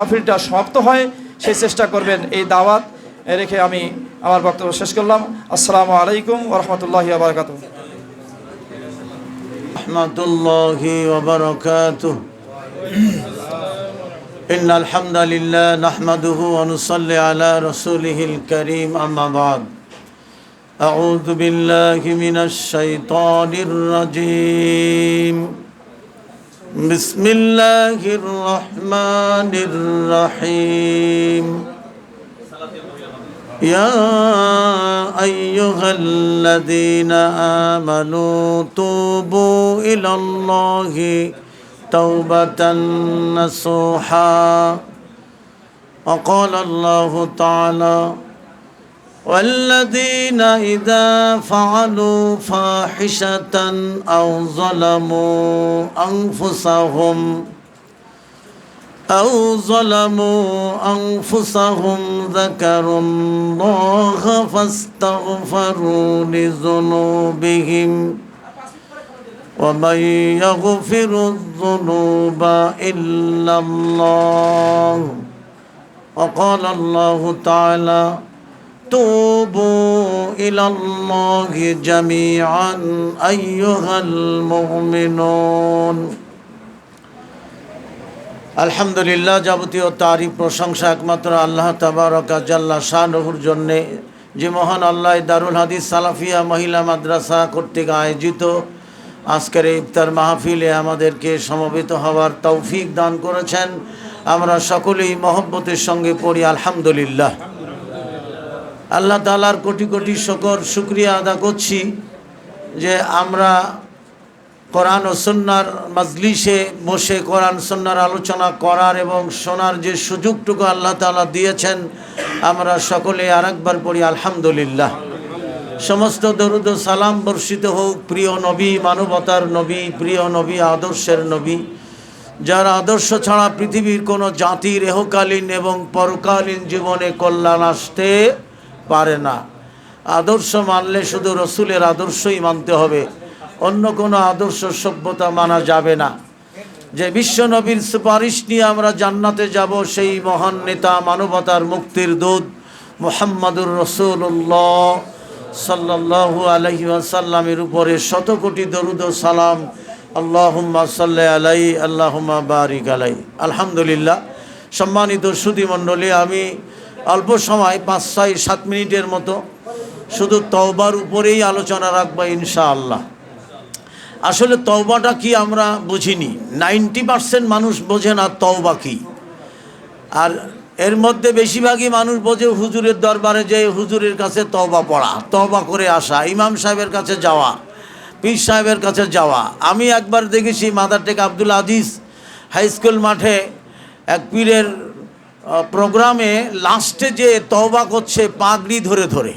মাহফিলটা সমাপ্ত হয় সেই চেষ্টা করবেন এই দাওয়াত রেখে আমি আমার বক্তব্য শেষ করলাম আসসালামু আলাইকুম ওরহমতুল্লাহ বারকাত ورحمة الله وبركاته إن الحمد لله نحمده ونصلي على رسوله الكريم أما بعد أعوذ بالله من الشيطان الرجيم بسم الله الرحمن الرحيم يا أيها الذين آمنوا توبوا إلى الله توبة نصوحا وقال الله تعالى والذين إذا فعلوا فاحشة أو ظلموا أنفسهم أو ظلموا أنفسهم ذكروا الله فاستغفروا لذنوبهم ومن يغفر الذنوب إلا الله وقال الله تعالى توبوا إلى الله جميعا أيها المؤمنون আলহামদুলিল্লাহ যাবতীয় তারই প্রশংসা একমাত্র আল্লাহ তাবারকা জাল্লা শাহরুর জন্যে যে মহান আল্লাহ দারুল হাদিস সালাফিয়া মহিলা মাদ্রাসা কর্তৃক আয়োজিত আজকের এই ইফতার মাহফিলে আমাদেরকে সমবেত হওয়ার তৌফিক দান করেছেন আমরা সকলেই মহব্বতের সঙ্গে পড়ি আলহামদুলিল্লাহ আল্লাহ তালার কোটি কোটি শকর, শুক্রিয়া আদা করছি যে আমরা কোরআন ও সন্ন্যার মাজলিসে বসে কোরআন সন্ন্যার আলোচনা করার এবং শোনার যে সুযোগটুকু আল্লাহ তালা দিয়েছেন, আমরা সকলে আর একবার পড়ি, আলহামদুলিল্লাহ। সমস্ত দরুদ সালাম বর্ষিত হোক, প্রিয় নবী, মানবতার নবী, প্রিয় নবী, আদর্শের নবী। যার আদর্শ ছাড়া পৃথিবীর কোনো জাতির এহকালীন এবং পরকালীন জীবনে কল্যাণ আসতে পারে না। আদর্শ মানলে শুধু রসুলের আদর্শই মানতে হবে। অন্য কোনো আদর্শ সভ্যতা মানা যাবে না। যে বিশ্ব নবীর সুপারিশ নিয়ে আমরা জান্নাতে যাব, সেই মহান নেতা, মানবতার মুক্তির দূত মোহাম্মদুর রসুল্লাহ সাল্লাহু আলহি আসাল্লামের উপরে শত কোটি দরুদ সালাম। আল্লাহুম্মা সাল্লাহ আলাই আল্লাহুম্মা বারিক আলাই আলহামদুলিল্লাহ। সম্মানিত সুদীমণ্ডলী আমি অল্প সময়, পাঁচ, ছয়, সাত মিনিটের মতো। শুধু তওবার উপরেই আলোচনা রাখব ইনশাআল্লাহ। আসলে তওবাটা কি আমরা বুঝিনি। নাইনটি পার্সেন্ট মানুষ বোঝে না তওবা কি। আর এর মধ্যে বেশিরভাগই মানুষ বোঝে হুজুরের দরবারে যে হুজুরের কাছে তওবা পড়া, তওবা করে আসা, ইমাম সাহেবের কাছে যাওয়া, পীর সাহেবের কাছে যাওয়া। আমি একবার দেখেছি Madartek Abdul Aziz high school মাঠে এক পীরের প্রোগ্রামে লাস্টে যে তওবা করছে পাগড়ি ধরে ধরে।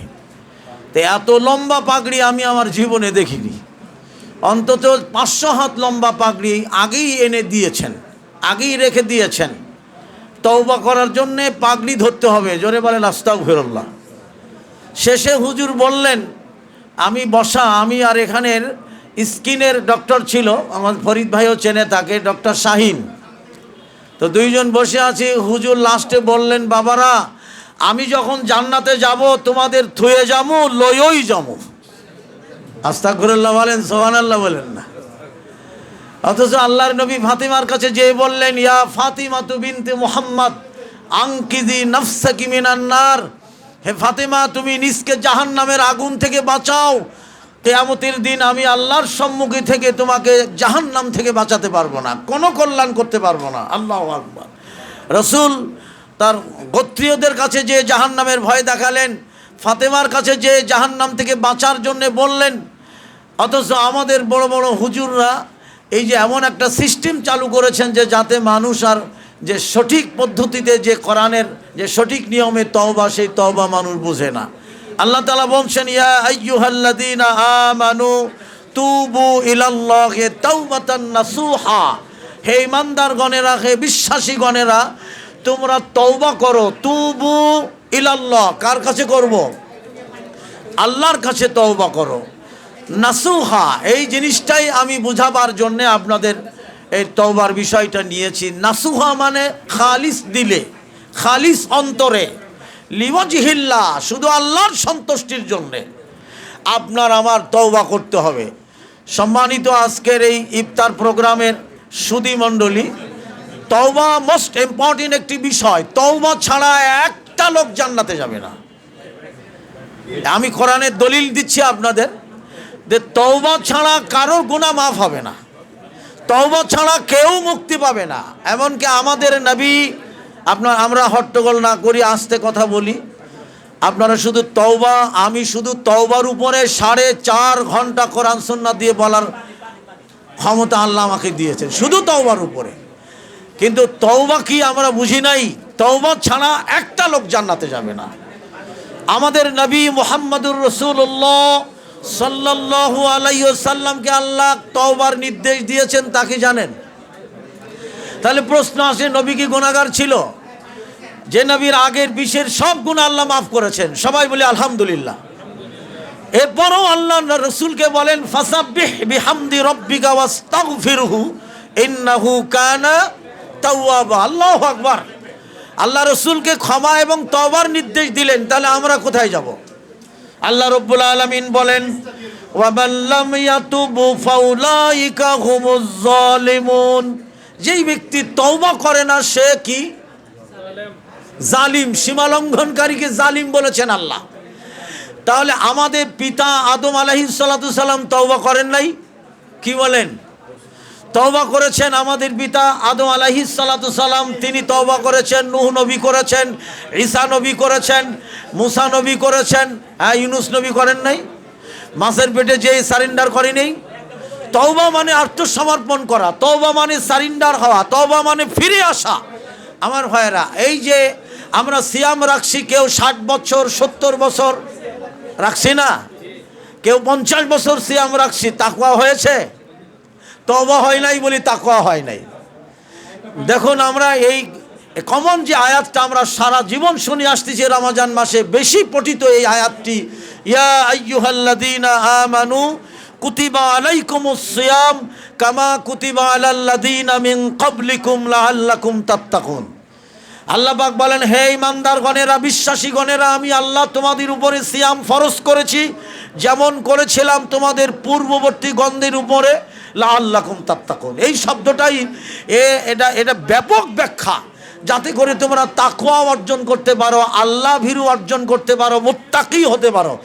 তো এত লম্বা পাগড়ি আমি আমার জীবনে দেখিনি। অন্তত পাঁচশো হাত লম্বা পাগড়ি আগেই এনে দিয়েছেন, আগেই রেখে দিয়েছেন। তওবা করার জন্যে পাগড়ি ধরতে হবে, জোরে বলেন আস্তাক ফেরল্লাহ শেষে হুজুর বললেন, আমি বসা, আমি আর এখানের স্কিনের ডক্টর ছিল, আমার ফরিদ ভাইও চেনে তাকে, ডক্টর শাহিন। তো দুইজন বসে আছি, হুজুর লাস্টে বললেন, বাবারা, আমি যখন জান্নাতে যাব, তোমাদের থুয়ে যাব লয়ই যাব আস্তাকুরুল্লাহ বলেন সোহান আল্লাহ বলেন না। অথচ আল্লাহর নবী ফাতিমার কাছে যেয়ে বললেন, ইয়া ফাতিমা তু বিনতে মোহাম্মদ, আংকিদি নফসাকি মিনান্নার হে ফাতিমা, তুমি নিজকে জাহান নামের আগুন থেকে বাঁচাও কেয়ামতের দিন আমি আল্লাহর সম্মুখী থেকে তোমাকে জাহান নাম থেকে বাঁচাতে পারব না, কোনো কল্যাণ করতে পারব না। আল্লাহ আকবর। রসুল তার গোত্রীয়দের কাছে যে জাহান নামের ভয় দেখালেন, ফাতেমার কাছে যে জাহান নাম থেকে বাঁচার জন্যে বললেন, অথচ আমাদের বড় বড় হুজুররা এই যে এমন একটা সিস্টেম চালু করেছেন যে যাতে মানুষ আর যে সঠিক পদ্ধতিতে যে কোরআনের যে সঠিক নিয়মে তওবা, সেই তওবা মানুষ বোঝে না। আল্লাহ তালা বলছেন, ইয়া আইয়ুহাল্লাযীনা আমানু তুবু ইলাল্লাহি তাওবাতান নাসুহা। হে ইমানদার গণেরা হে বিশ্বাসী গণেরা তোমরা তওবা করো, তুবু ইলাল্লাহ। কার কাছে করব? আল্লাহর কাছে তওবা করো। নাসুহা, এই জিনিসটাই আমি বুঝাবার জন্যে আপনাদের এই তওবার বিষয়টা নিয়েছি। নাসুহা মানে খালিস দিলে, খালিস অন্তরে। লিওয়াজিহিল্লা শুধু আল্লাহর সন্তুষ্টির জন্যে। আপনার আমার তওবা করতে হবে। সম্মানিত আজকের এই ইফতার প্রোগ্রামের সুদী মণ্ডলী, তওবা মোস্ট ইম্পর্টেন্ট একটি বিষয়, তওবা ছাড়া একটা লোক জান্নাতে যাবে না। আমি কোরআনের দলিল দিচ্ছি আপনাদের যে তওবা ছাড়া কারোর গুণা মাফ হবে না। তওবা ছাড়া কেউ মুক্তি পাবে না। এমনকি আমাদের নবী আপনার, আমরা হট্টগোল না করি, আস্তে কথা বলি। আপনারা শুধু তওবা, আমি শুধু তওবার উপরে সাড়ে চার ঘণ্টা কোরআন সন্না দিয়ে বলার ক্ষমতা আল্লাহ আমাকে দিয়েছেন, শুধু তওবার উপরে। কিন্তু তওবা কি আমরা বুঝি নাই? তওবা ছাড়া একটা লোক জান্নাতে যাবে না। আমাদের নবী মোহাম্মদুর রসুল্লাহ সাল্লাল্লাহু আলাইহি সাল্লামকে আল্লাহ তওবার নির্দেশ দিয়েছেন তাকে জানেন? তাহলে প্রশ্ন আসে, নবী কি গুণাগার ছিল? যে নবীর আগের বিশ্বের সব গুণ আল্লাহ মাফ করেছেন। সবাই বলে আলহামদুলিল্লাহ। এরপরও আল্লাহ রসুলকে বলেন আকবার। আল্লাহ রসুলকে ক্ষমা এবং তবার নির্দেশ দিলেন, তাহলে আমরা কোথায় যাব? আল্লাহ রব্বুল আলমিন বলেন যেই ব্যক্তি তওবা করে না, সে কি জালিম, সীমালঙ্ঘনকারীকে জালিম বলেছেন আল্লাহ। তাহলে আমাদের পিতা আদম আলাহিসাল্লাম তওবা করেন নাই? কি বলেন? তওবা করেছেন আমাদের পিতা আদম আলাহিসাল্লাম তিনি তওবা করেছেন, নুহ নবী করেছেন, ঈসা নবী করেছেন, মুসা নবী করেছেন হ্যাঁ ইউনুস নবী করেন নাই? মাছের পেটে যে সারেন্ডার করে নেই? তওবা মানে আত্মসমর্পণ করা, তওবা মানে সারেন্ডার হওয়া, তওবা মানে ফিরে আসা। আমার ভাইয়েরা, এই যে আমরা সিয়াম রাখছি কেউ ষাট বছর, সত্তর বছর, রাখছি না। কেউ পঞ্চাশ বছর সিয়াম রাখছি তাকুয়া হয়েছে? তবা হয় নাই বলি তাকুয়া হয় নাই। দেখুন, আমরা এই কমন যে আয়াতটা আমরা সারা জীবন শুনে আসতেছি রমাজান মাসে বেশি পঠিত এই আয়াতটি, ইয়া আইয়ুহাল্লাযীনা আমানু কুতিবা আলাইকুমুস সিয়াম কামা কুতিবা আলাল্লাযীনা মিন ক্বাবলিকুম লাআল্লাকুম তাত্তাকুন। আল্লাহ পাক বলেন, হে ইমানদার গণেরা বিশ্বাসী গণেরা আমি আল্লাহ তোমাদের উপরে সিয়াম ফরজ করেছি। যেমন করেছিলাম তোমাদের পূর্ববর্তী গন্ধের উপরে। লা আল্লাকুম তাত্তাকুন। এই শব্দটাই এ, এটা এটা ব্যাপক ব্যাখ্যা। যাতে করে তোমরা তাকওয়া অর্জন করতে পারো, আল্লাহ ভীরু অর্জন করতে পারো, মুত্তাকি হতে পারো।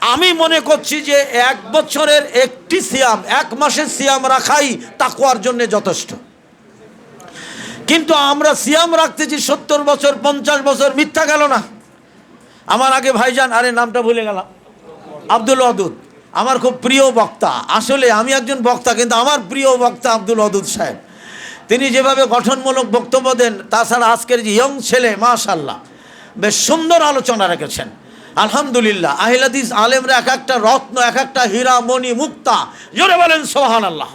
আমি মনে করছি যে এক বছরের একটি সিয়াম, এক মাসের সিয়াম রাখাই তাকওয়ার জন্য যথেষ্ট। কিন্তু আমরা সিয়াম রাখতেছি সত্তর বছর, পঞ্চাশ বছর, মিথ্যা গেল না। আমার আগে ভাইজান, আরে নামটা ভুলে গেলাম। আব্দুল অদুদ আমার খুব প্রিয় বক্তা। আসলে আমি একজন বক্তা, কিন্তু আমার প্রিয় বক্তা আব্দুল অদুদ সাহেব। তিনি যেভাবে গঠনমূলক বক্তব্য দেন, তাছাড়া আজকের যে ইয়ং ছেলে মাশাল্লাহ বেশ সুন্দর আলোচনা রেখেছেন। আলহামদুলিল্লাহ, আহিলাদিস আলেমরা এক একটা রত্ন, এক একটা হীরা মণি মুক্তা। জোরে বলেন সোহান আল্লাহ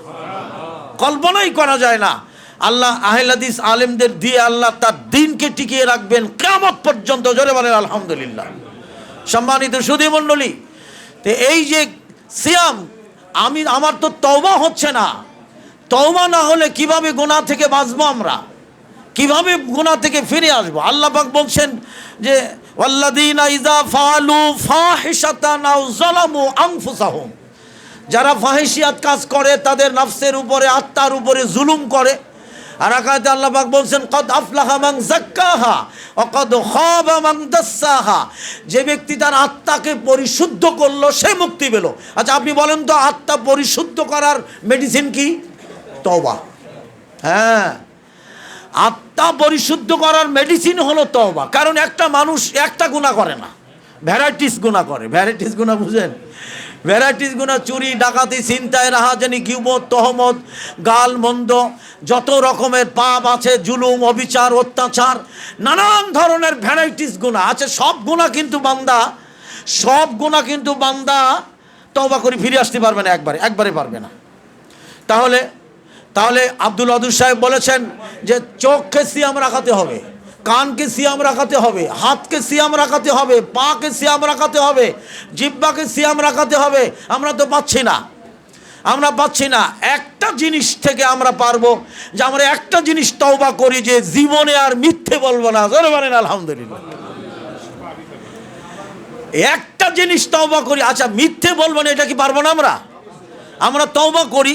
কল্পনাই করা যায় না। আল্লাহ আহলাদিস আলেমদের দিয়ে আল্লাহ তার দিনকে টিকিয়ে রাখবেন। কেমত পর্যন্ত জোরে বলেন, আলহামদুলিল্লাহ। সম্মানিত সুদী মণ্ডলী তো এই যে সিয়াম, আমি, আমার তো তওবা হচ্ছে না। তওবা না হলে কীভাবে গোনা থেকে বাঁচবো আমরা? কীভাবে গুনাহ থেকে ফিরে আসব? আল্লাহ পাক বলছেন যে, ওয়াল্লাযীনা ইযা ফাআলু ফাহিশাতান আও যালামু আনফুসাহুম। যারা ফাহিশিয়াত কাজ করে, তাদের নফসের উপরে, আত্মার উপরে জুলুম করে আর আকাতে আল্লাহ বলছেন, কদ আফলাহা মান যাক্কাহা ও কদ খাবা মান দাসসাহা যে ব্যক্তি তার আত্মাকে পরিশুদ্ধ করল, সে মুক্তি পেল। আচ্ছা আপনি বলেন তো, আত্মা পরিশুদ্ধ করার মেডিসিন কি? তওবা। হ্যাঁ। আত্মা পরিশুদ্ধ করার মেডিসিন হলো তওবা। কারণ একটা মানুষ একটা গুণা করে না। ভ্যারাইটিস গুণা করে। ভ্যারাইটিস গুণা বুঝেন? ভ্যারাইটিস গুণা চুরি, ডাকাতি, ছিনতাই, রাহাজানি কিউমত তহমত, গাল মন্দ, যত রকমের পাপ আছে, জুলুম, অবিচার, অত্যাচার, নানান ধরনের ভ্যারাইটিস গুণা আছে, সব গুণা কিন্তু বান্দা, সব গুণা কিন্তু বান্দা তওবা করে ফিরে আসতে পারবে না একবারে একবারে পারবে না। তাহলে তাহলে আব্দুল আদুর সাহেব বলেছেন যে চোখকে সিয়াম রাখাতে হবে। কানকে সিয়াম রাখাতে হবে, হাতকে সিয়াম রাখাতে হবে, পাকে সিয়াম রাখাতে হবে জিব্বাকে সিয়াম রাখাতে হবে, আমরা তো পাচ্ছি না। আমরা পাচ্ছি না। একটা জিনিস থেকে আমরা পারব যে আমরা একটা জিনিস তওবা করি যে জীবনে আর মিথ্যে বলব না। জোরে বলেন, আলহামদুলিল্লাহ। একটা জিনিস তওবা করি আচ্ছা মিথ্যে বলব না, এটা কি পারব না আমরা? আমরা তওবা করি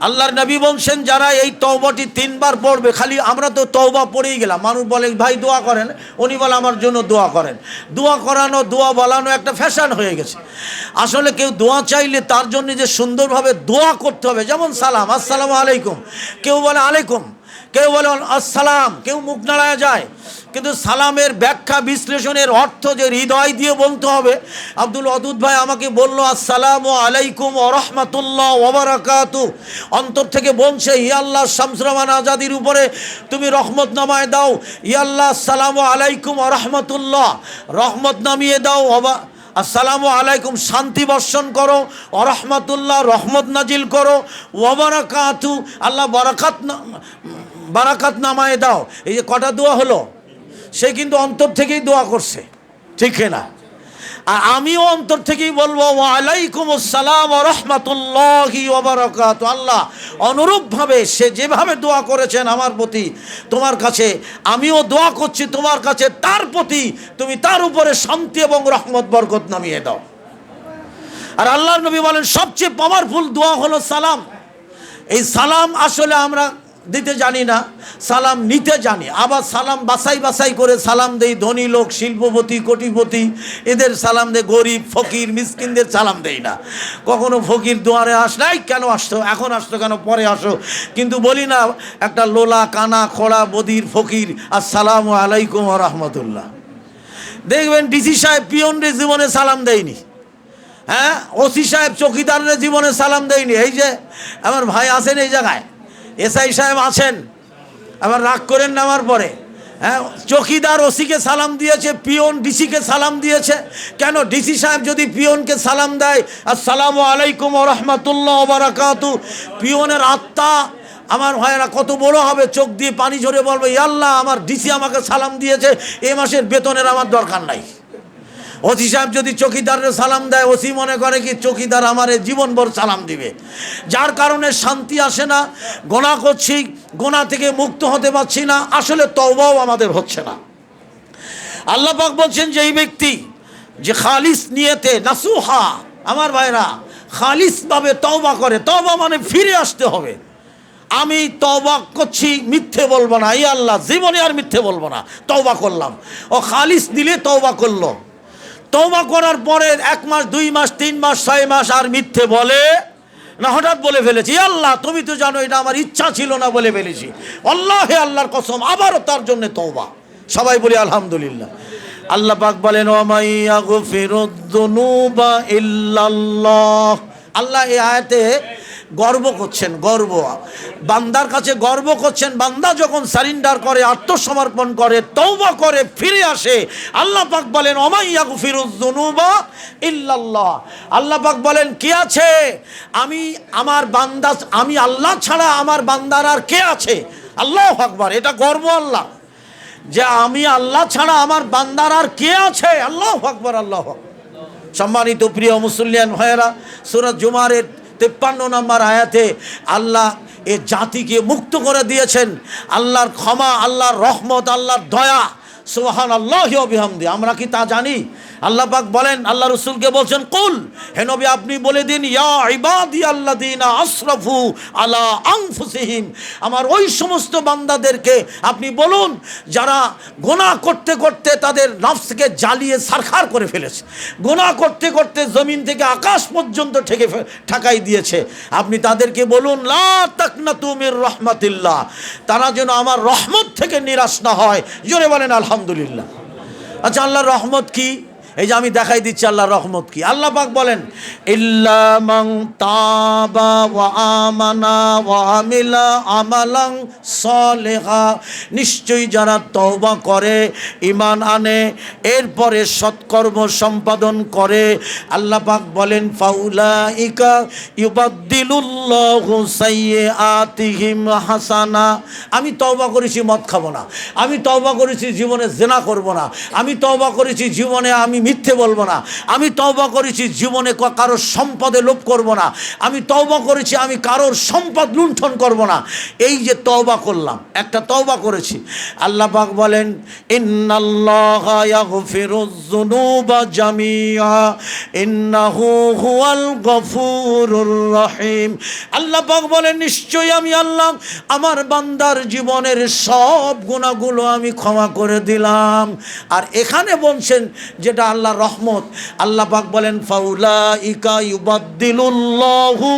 আল্লাহর নবী বলছেন, যারা এই তওবাটি তিনবার পড়বে, খালি আমরা তো তওবা পড়েই গেলাম। মানুষ বলে, ভাই, দোয়া করেন। উনি বলে, আমার জন্য দোয়া করেন। দোয়া করানো, দোয়া বলানো একটা ফ্যাশন হয়ে গেছে। আসলে কেউ দোয়া চাইলে তার জন্য যে সুন্দরভাবে দোয়া করতে হবে, যেমন সালাম, আসসালামু আলাইকুম। কেউ বলে, আলাইকুম। কেউ বলে, আসসালাম। কেউ মুখ নাড়ায় যায়। কিন্তু সালামের ব্যাখ্যা বিশ্লেষণের অর্থ যে হৃদয় দিয়ে বলতে হবে। আব্দুল অদুদ ভাই আমাকে বলল, আসসালামু আলাইকুম ওরহমাতুল্লাহ ওবরাকাতু অন্তর থেকে বলছে ইয়াল্লাহ শামসরামান আজাদির উপরে তুমি রহমত নামায় দাও। ইয়াল্লাহ আসসালামু আলাইকুম ওরহমতুল্লাহ রহমত নামিয়ে দাও অবা আসসালামু আলাইকুম, শান্তি বর্ষণ করো। অরহমাতুল্লাহ রহমত নাজিল করো। ওবরাকাতু আল্লাহ, বারাকাত বারাকাত নামায় দাও। এই যে কটা দোয়া হলো? সে কিন্তু অন্তর থেকেই দোয়া করছে। ঠিক না? আর আমিও অন্তর থেকেই বলব ওয়ালাইকুম আসসালাম রহমতুল্লাহি ওবরাকাত আল্লাহ, অনুরূপভাবে সে যেভাবে দোয়া করেছেন আমার প্রতি, তোমার কাছে, আমিও দোয়া করছি তোমার কাছে, তার প্রতি তুমি তার উপরে শান্তি এবং রহমত, বরকত নামিয়ে দাও। আর আল্লাহর নবী বলেন, সবচেয়ে পাওয়ারফুল দোয়া হলো সালাম। এই সালাম আসলে আমরা দিতে জানি না, সালাম নিতে জানি। আবার সালাম বাসাই বাসাই করে সালাম দেই ধনী লোক, শিল্পপতি, কোটিপতি। এদের সালাম দেয় গরিব, ফকির, মিসকিনদের সালাম দেই না। কখনো ফকির দুয়ারে আস নাই, কেন আসতো এখন আসতো কেন? পরে আসো। কিন্তু বলি না, একটা লোলা, কানা, খোড়া, বদির, ফকির আর আসসালামু আলাইকুম রহমতুল্লাহ। দেখবেন ডিসি সাহেব পিয়নদের জীবনে সালাম দেয়নি। হ্যাঁ? ওসি সাহেব চৌকিদারের জীবনে সালাম দেয়নি। এই যে, আমার ভাই আছেন এই জায়গায়। এসআই সাহেব আছেন। আবার রাগ করেন নামার পরে। হ্যাঁ চৌকিদার ওসিকে সালাম দিয়েছে, পিয়ন ডিসিকে সালাম দিয়েছে। কেন ডিসি সাহেব যদি পিয়নকে সালাম দেয়, আসসালামু আলাইকুম রহমতুল্লাহ বারাকাতু। পিয়নের আত্মা আমার ভাইয়েরা কত বড় হবে, চোখ দিয়ে পানি ঝরে বলবে, ইয়াল্লাহ, আমার ডিসি আমাকে সালাম দিয়েছে, এ মাসের বেতনের আমার দরকার নাই। ওসি সাহেব যদি চকিদারের সালাম দেয়, ওসি মনে করে কি চকিদার আমার জীবনভর সালাম দিবে? যার কারণে শান্তি আসে না, গোনা করছি, গোনা থেকে মুক্ত হতে পারছি না, আসলে তওবাও আমাদের হচ্ছে না। আল্লাহ পাক বলছেন যে এই ব্যক্তি যে খালিস নিয়েতে নাসুহা, আমার ভাইরা, খালিসভাবে তওবা করে, তওবা মানে ফিরে আসতে হবে। আমি তওবা করছি, মিথ্যে বলব না এই আল্লাহ, জীবনে আর মিথ্যে বলব না, তওবা করলাম। ও খালিস দিলে তওবা করল। তওবা করার পরে এক মাস, দুই মাস, তিন মাস, ছয় মাস আর মিথ্যে বলে না, হঠাৎ বলে ফেলেছি আল্লাহ, তুমি তো জানো এটা আমার ইচ্ছা ছিল না, বলে ফেলেছি। আল্লাহ, হে আল্লাহর কসম, আবারও তার জন্য তওবা। সবাই বলি, আলহামদুলিল্লাহ। আল্লাহ পাক বলেন আল্লাহ এই আয়াতে গর্ব করছেন, গর্ব। বান্দার কাছে গর্ব করছেন, বান্দা যখন সারিন্ডার করে, আত্মসমর্পণ করে তৌবা করে, ফিরে আসে, আল্লাহ পাক বলেন অমাইয়া গুফিরুদ্দুনুবা ইল্লাল্লাহ। আল্লাহ পাক বলেন, কে আছে? আমি আমার বান্দা, আমি আল্লাহ ছাড়া আমার বান্দার আর কে আছে? আল্লাহ আকবার, এটা গর্ব আল্লাহ। যে আমি আল্লাহ ছাড়া আমার বান্দার আর কে আছে? আল্লাহ আকবর, আল্লাহ। সম্মানিত প্রিয় মুসলিয়ান ভাইয়েরা সুরত জুমারের তেপ্পান্ন নম্বর আয়াতে আল্লাহ এ জাতিকে মুক্ত করে দিয়েছেন। আল্লাহর ক্ষমা, আল্লাহর রহমত, আল্লাহর দয়া সুহান আল্লাহ বিহামদি, আমরা কি তা জানি? আল্লাহ পাক বলেন, আল্লাহ রসুলকে বলছেন, কুল হে নবী, আপনি বলে দিন, ইয়া ইবাদি আল্লাহ দিন আশরাফু আলা আনফুসিহিম আমার ওই সমস্ত বান্দাদেরকে আপনি বলুন, যারা গোনা করতে করতে তাদের নফসকে জ্বালিয়ে সারখার করে ফেলেছে। গোনা করতে করতে জমিন থেকে আকাশ পর্যন্ত ঠেকে ঠাকাই দিয়েছে। আপনি তাদেরকে বলুন, লা তাকনা তুমির রহমাতিল্লাহ তারা যেন আমার রহমত থেকে নিরাশ না হয়। জোরে বলেন আলহামদুলিল্লাহ। আচ্ছা আল্লাহর রহমত কি? এই যে আমি দেখাই দিচ্ছি আল্লাহর রহমত কি। আল্লাহ পাক বলেন ইল্লামাং তাবা ওয়া আমানা ওয়া আমিলা আমালাং নিশ্চয়ই যারা তওবা করে ইমান আনে, এরপরে সৎকর্ম সম্পাদন করে, আল্লাহ পাক বলেন, ফাউলাইকা ইউবাদ্দিলুল্লাহু সাইয়্যাতিহিম হাসানা। আমি তওবা করেছি, মদ খাব না। আমি তওবা করেছি, জীবনে জেনা করব না। আমি তওবা করেছি, জীবনে আমি মিথ্যে বলব না। আমি তওবা করেছি, জীবনে কারোর সম্পদে লোভ করব না। আমি তওবা করেছি, আমি কারোর সম্পদ লুণ্ঠন করব না। এই যে তওবা করলাম, একটা তওবা করেছি। আল্লাহ পাক বলেন আল্লাহ পাক বলেন, নিশ্চয়ই আমি আল্লাহ, আমার বান্দার জীবনের সব গুণাগুলো আমি ক্ষমা করে দিলাম। আর এখানে বলছেন, যেটা আল্লাহ রহমত। আল্লাহ পাক বলেন ফাউলা ইকা ইউবাদ্দিলুল্লাহু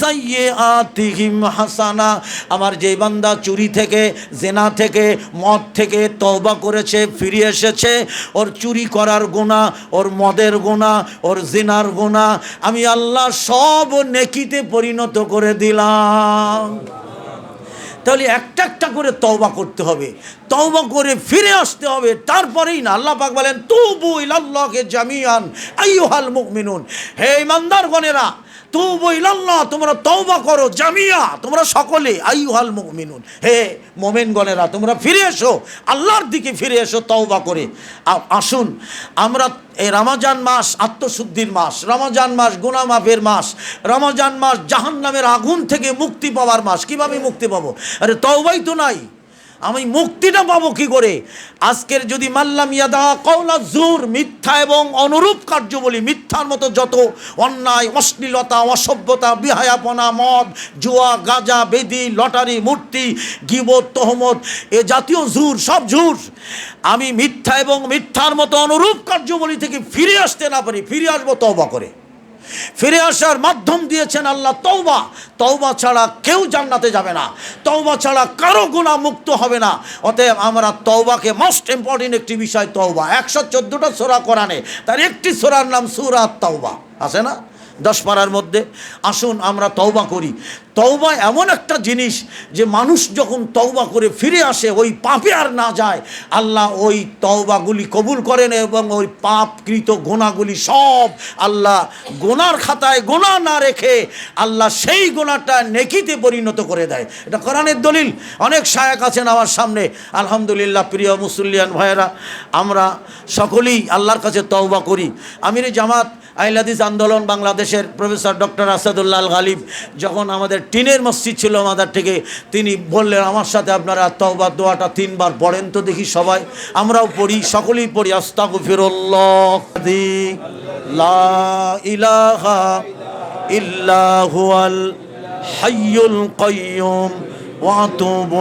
সাইয়্যাতিহিম হাসানা। আমার যে বান্দা চুরি থেকে, জেনা থেকে, মদ থেকে তওবা করেছে ফিরে এসেছে, ওর চুরি করার গুণা ওর মদের গুণা ওর জেনার গুণা আমি আল্লাহ সব নেকিতে পরিণত করে দিলাম। তাহলে একটা একটা করে তওবা করতে হবে। তওবা করে ফিরে আসতে হবে। তারপরেই না আল্লাহ পাক বলেন, তুবু ইলাল্লাহকে জামিয়ান আইয়ুহাল মুমিনুন। হে ইমানদার ইমানদারগণেরা তুবু ইলাল্লাহ, তোমরা তওবা করো, জামিয়া, তোমরা সকলে, আইয়ুহাল মুমিনুন। হে মোমেনগণেরা, তোমরা ফিরে এসো, আল্লাহর দিকে ফিরে এসো, তওবা করে। আসুন, আমরা এই রমাজান মাস আত্মশুদ্ধির মাস, রমাজান মাস গুনাহ মাফের মাস, রমাজান মাস জাহান্নামের আগুন থেকে মুক্তি পাওয়ার মাস, কীভাবে মুক্তি পাবো? আরে তওবাই তো নাই। আমি মুক্তিটা পাবো কি করে? আজকের যদি মাল্লাম ইয়াদা কওলা জুর, মিথ্যা এবং অনুরূপ কার্য বলি, মিথ্যার মতো যত অন্যায়, অশ্লীলতা, অসভ্যতা, বিহায়াপনা, মদ, জুয়া, গাজা, বেদি, লটারি, মূর্তি, গিবত, তহমত, এ জাতীয় জুর, সব জুর। আমি মিথ্যা এবং মিথ্যার মতো অনুরূপ কার্যবলী থেকে ফিরে আসতে না পারি, ফিরে আসব তবা করে। ফিরে আসার মাধ্যম দিয়েছেন আল্লাহ তৌবা তৌবা ছাড়া কেউ জান্নাতে যাবে না। তৌবা ছাড়া কারও গুণা মুক্ত হবে না। অতএব আমরা তৌবাকে মোস্ট ইম্পর্টেন্ট একটি বিষয় তৌবা একশো চোদ্দোটা সোরা কোরআনে, তার একটি সোরার নাম সুরাত তৌবা আছে না? দশ পাড়ার মধ্যে। আসুন আমরা তৌবা করি। তৌবা এমন একটা জিনিস যে মানুষ যখন তওবা করে ফিরে আসে, ওই পাপে আর না যায়। আল্লাহ ওই তওবাগুলি কবুল করেন এবং ওই পাপকৃত গোনাগুলি সব আল্লাহ গোনার খাতায় গোনা না রেখে আল্লাহ সেই গোনাটা নেকিতে পরিণত করে দেয়। এটা কোরআনের দলিল। অনেক শায়ক আছেন আমার সামনে। আলহামদুলিল্লাহ, প্রিয় মুসল্লিয়ান ভাইয়েরা, আমরা সকলেই আল্লাহর কাছে তওবা করি। আমির জামাত আইলাদিস আন্দোলন বাংলাদেশের প্রফেসর ডক্টর আসাদুল্লাহ গালিব যখন আমাদের টিনের মসজিদ ছিল আমাদের থেকে। তিনি বললেন, আমার সাথে আপনারা তওবা দোয়াটা তিনবার পড়েন তো দেখি সবাই। আমরাও পড়ি, সকলেই পড়ি। আস্তা গুফির ইলাহা ইল্লাহুয়াল হাইয়ুল কয়ুম ওয়াতুবু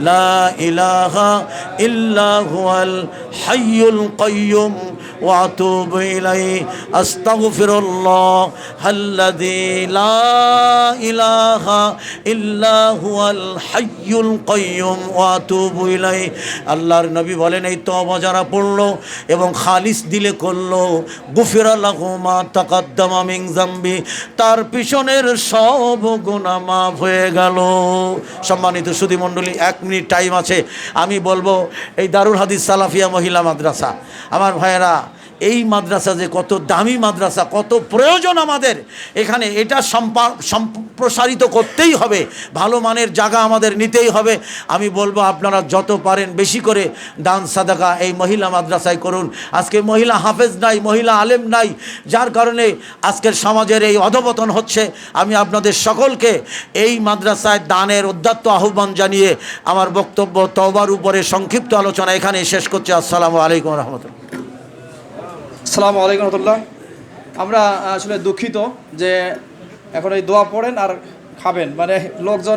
لا إله إلا هو الحي القيوم وأتوب إليه أستغفر الله الذي لا إله إلا هو الحي القيوم وأتوب إليه আল্লাহর নবী বলেন এই তওবা যারা পড়লো এবং খালিস দিলে করলো গুফির মা তাকাদ্দামা মিং জাম্বি তার পিছনের সব গুনাহ মাফ হয়ে গেল সম্মানিত সুধী মণ্ডলী এক মিনিট টাইম আছে। আমি বলব এই দারুল হাদিস সালাফিয়া মহিলা মাদ্রাসা আমার ভাইয়েরা এই মাদ্রাসা যে কত দামি মাদ্রাসা, কত প্রয়োজন আমাদের, এখানে এটা সম্পা, সম্প্রসারিত করতেই হবে। ভালো মানের জায়গা আমাদের নিতেই হবে। আমি বলব, আপনারা যত পারেন বেশি করে দান সাদাকা এই মহিলা মাদ্রাসায় করুন। আজকে মহিলা হাফেজ নাই, মহিলা আলেম নাই, যার কারণে আজকের সমাজের এই অধপতন হচ্ছে। আমি আপনাদের সকলকে এই মাদ্রাসায় দানের উদ্যাত্ত আহ্বান জানিয়ে আমার বক্তব্য, তওবার উপরে সংক্ষিপ্ত আলোচনা এখানে শেষ করছি। আসসালামু আলাইকুম রহমতুল্লাহ। আসসালামু আলাইকুম রহমতুল্লাহ। আমরা আসলে দুঃখিত যে এখন এই দোয়া পড়েন আর খাবেন। মানে লোকজন